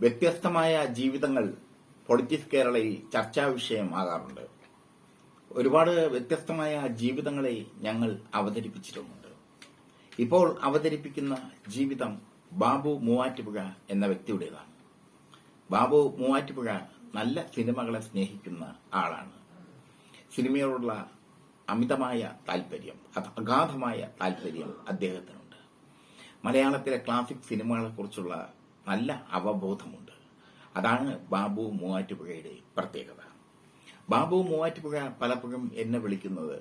വ്യത്യസ്തമായ ജീവിതങ്ങൾ പൊളിറ്റിക്സ് കേരളയിൽ ചർച്ചാ വിഷയമാകാറുണ്ട്. ഒരുപാട് വ്യത്യസ്തമായ ജീവിതങ്ങളെ ഞങ്ങൾ അവതരിപ്പിച്ചിട്ടുമുണ്ട്. ഇപ്പോൾ അവതരിപ്പിക്കുന്ന ജീവിതം ബാബു മൂവാറ്റുപുഴ എന്ന വ്യക്തിയുടേതാണ്. ബാബു മൂവാറ്റുപുഴ നല്ല സിനിമകളെ സ്നേഹിക്കുന്ന ആളാണ്. സിനിമയോടുള്ള അമിതമായ താല്പര്യം അഗാധമായ താല്പര്യം അദ്ദേഹത്തിനുണ്ട്. മലയാളത്തിലെ ക്ലാസിക് സിനിമകളെക്കുറിച്ചുള്ള നല്ല അവബോധമുണ്ട്. അതാണ് ബാബു മൂവാറ്റുപുഴയുടെ പ്രത്യേകത. ബാബു മൂവാറ്റുപുഴ പലപ്പോഴും എന്നെ വിളിക്കുന്നത്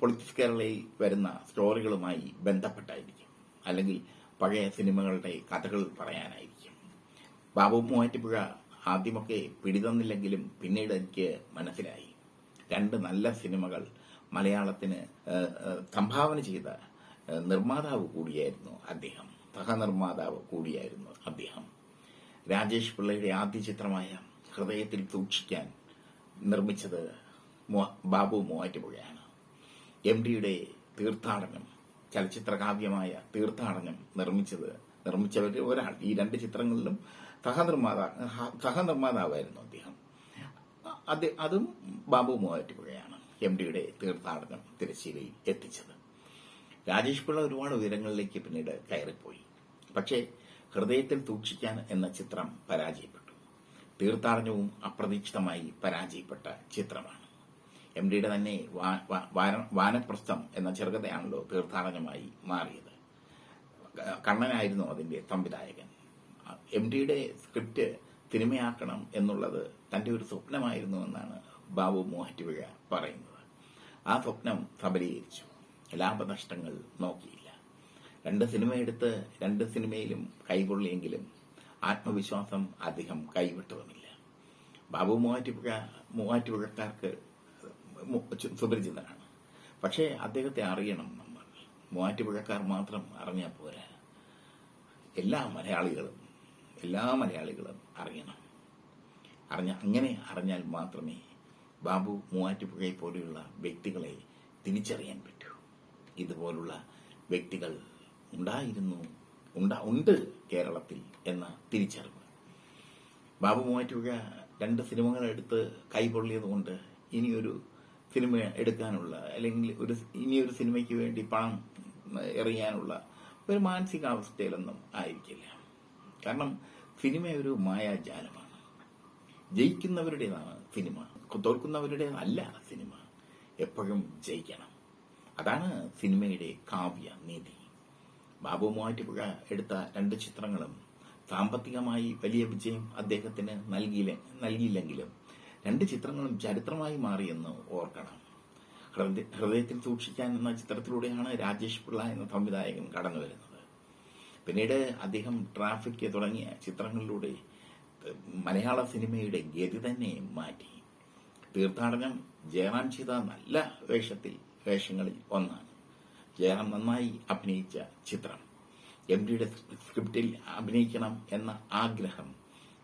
പൊളിറ്റിക്സ് കേരളയിൽ വരുന്ന സ്റ്റോറികളുമായി ബന്ധപ്പെട്ടായിരിക്കും. അല്ലെങ്കിൽ പഴയ സിനിമകളുടെ കഥകൾ പറയാനായിരിക്കും. ബാബു മൂവാറ്റുപുഴ ആദ്യമൊക്കെ പിടിതന്നില്ലെങ്കിലും പിന്നീട് എനിക്ക് മനസ്സിലായി. രണ്ട് നല്ല സിനിമകൾ മലയാളത്തിന് സംഭാവന ചെയ്ത നിർമ്മാതാവ് കൂടിയായിരുന്നു അദ്ദേഹം. സഹനിർമ്മാതാവ് കൂടിയായിരുന്നു അദ്ദേഹം. രാജേഷ് പിള്ളയുടെ ആദ്യ ചിത്രമായ ഹൃദയത്തിൽ സൂക്ഷിക്കാൻ നിർമ്മിച്ചത് ബാബു മൂവാറ്റുപുഴയാണ്. എം ഡിയുടെ തീർത്ഥാടനം ചലച്ചിത്രകാവ്യമായ തീർത്ഥാടനം നിർമ്മിച്ചത് നിർമ്മിച്ചവരിൽ ഒരാൾ. ഈ രണ്ട് ചിത്രങ്ങളിലും സഹനിർമ്മാതാ സഹനിർമ്മാതാവായിരുന്നു അദ്ദേഹം. അത് അതും ബാബു മൂവാറ്റുപുഴയാണ് എം ഡിയുടെ തീർത്ഥാടനം തിരശ്ശീലയിൽ എത്തിച്ചത്. രാജേഷ് പിള്ള ഒരുപാട് ഉയരങ്ങളിലേക്ക് പിന്നീട് കയറിപ്പോയി. പക്ഷേ ഹൃദയത്തിൽ സൂക്ഷിക്കാൻ എന്ന ചിത്രം പരാജയപ്പെട്ടു. തീർത്ഥാടനവും അപ്രതീക്ഷിതമായി പരാജയപ്പെട്ട ചിത്രമാണ്. എം ഡിയുടെ തന്നെ വാനപ്രസ്ഥം എന്ന ചെറുകഥയാണല്ലോ തീർത്ഥാടനമായി മാറിയത്. കണ്ണനായിരുന്നു അതിന്റെ സംവിധായകൻ. എം ഡിയുടെ സ്ക്രിപ്റ്റ് സിനിമയാക്കണം എന്നുള്ളത് തന്റെ ഒരു സ്വപ്നമായിരുന്നു എന്നാണ് ബാബു മോഹറ്റുപിഴ പറയുന്നത്. ആ സ്വപ്നം സബലീകരിച്ചു. ലാഭനഷ്ടങ്ങൾ നോക്കിയില്ല രണ്ട് സിനിമ എടുത്ത് രണ്ട് സിനിമയിലും കൈകൊള്ളിയെങ്കിലും ആത്മവിശ്വാസം അധികം കൈവിട്ടുവന്നില്ല ബാബു മൂവാറ്റുപുഴ മൂവാറ്റുപുഴക്കാർക്ക് സുപരിചിതനാണ്. പക്ഷേ അദ്ദേഹത്തെ അറിയണം നമ്മൾ. മൂവാറ്റുപുഴക്കാർ മാത്രം അറിഞ്ഞാൽ പോരാ. എല്ലാ മലയാളികളും എല്ലാ മലയാളികളും അറിയണം. അറിഞ്ഞ അങ്ങനെ അറിഞ്ഞാൽ മാത്രമേ ബാബു മൂവാറ്റുപുഴയെ പോലെയുള്ള വ്യക്തികളെ തിരിച്ചറിയാൻ പറ്റൂ. ഇതുപോലുള്ള വ്യക്തികൾ ഉണ്ടായിരുന്നു ഉണ്ടാ ഉണ്ട് കേരളത്തിൽ എന്ന തിരിച്ചറിവ്. ബാബു മൂവാറ്റുപുഴ രണ്ട് സിനിമകൾ എടുത്ത് കൈപൊള്ളിയതുകൊണ്ട് ഇനിയൊരു സിനിമ എടുക്കാനുള്ള അല്ലെങ്കിൽ ഒരു ഇനിയൊരു സിനിമയ്ക്ക് വേണ്ടി പണം എറിയാനുള്ള ഒരു മാനസികാവസ്ഥയിലൊന്നും ആയിരിക്കില്ല. കാരണം സിനിമ ഒരു മായാജാലമാണ്. ജയിക്കുന്നവരുടേതാണ് സിനിമ. തോൽക്കുന്നവരുടേതല്ല സിനിമ. എപ്പോഴും ജയിക്കണം. അതാണ് സിനിമയുടെ കാവ്യ നീതി. ബാബു മൂവാറ്റുപുഴ എടുത്ത രണ്ട് ചിത്രങ്ങളും സാമ്പത്തികമായി വലിയ വിജയം അദ്ദേഹത്തിന് നൽകിയില്ല നൽകിയില്ലെങ്കിലും രണ്ട് ചിത്രങ്ങളും ചരിത്രമായി മാറിയെന്ന് ഓർക്കണം. ഹൃദയത്തിൽ സൂക്ഷിക്കാൻ എന്ന ചിത്രത്തിലൂടെയാണ് രാജേഷ് പിള്ള എന്ന സംവിധായകൻ കടന്നു വരുന്നത്. പിന്നീട് അദ്ദേഹം ട്രാഫിക് തുടങ്ങിയ ചിത്രങ്ങളിലൂടെ മലയാള സിനിമയുടെ ഗതി തന്നെ മാറ്റി. തീർത്ഥാടനം ജയറാം ചെയ്ത നല്ല വേഷത്തിൽ വേഷങ്ങളിൽ ഒന്നാണ്. ജയറാം നന്നായി അഭിനയിച്ച ചിത്രം. എം ഡിയുടെ സ്ക്രിപ്റ്റിൽ അഭിനയിക്കണം എന്ന ആഗ്രഹം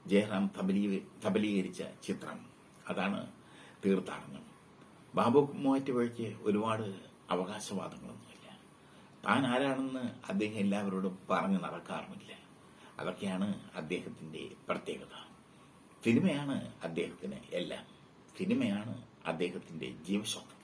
ജയറാം തബലീകരിച്ച ചിത്രം. അതാണ് തീർത്ഥാടനം. ബാബു മൂവാറ്റുപുഴയ്ക്ക് ഒരുപാട് അവകാശവാദങ്ങളൊന്നുമില്ല. താൻ ആരാണെന്ന് അദ്ദേഹം എല്ലാവരോടും പറഞ്ഞു നടക്കാറുമില്ല. അതൊക്കെയാണ് അദ്ദേഹത്തിന്റെ പ്രത്യേകത. സിനിമയാണ് അദ്ദേഹത്തിന് എല്ലാം. സിനിമയാണ് അദ്ദേഹത്തിന്റെ ജീവശ്വാസം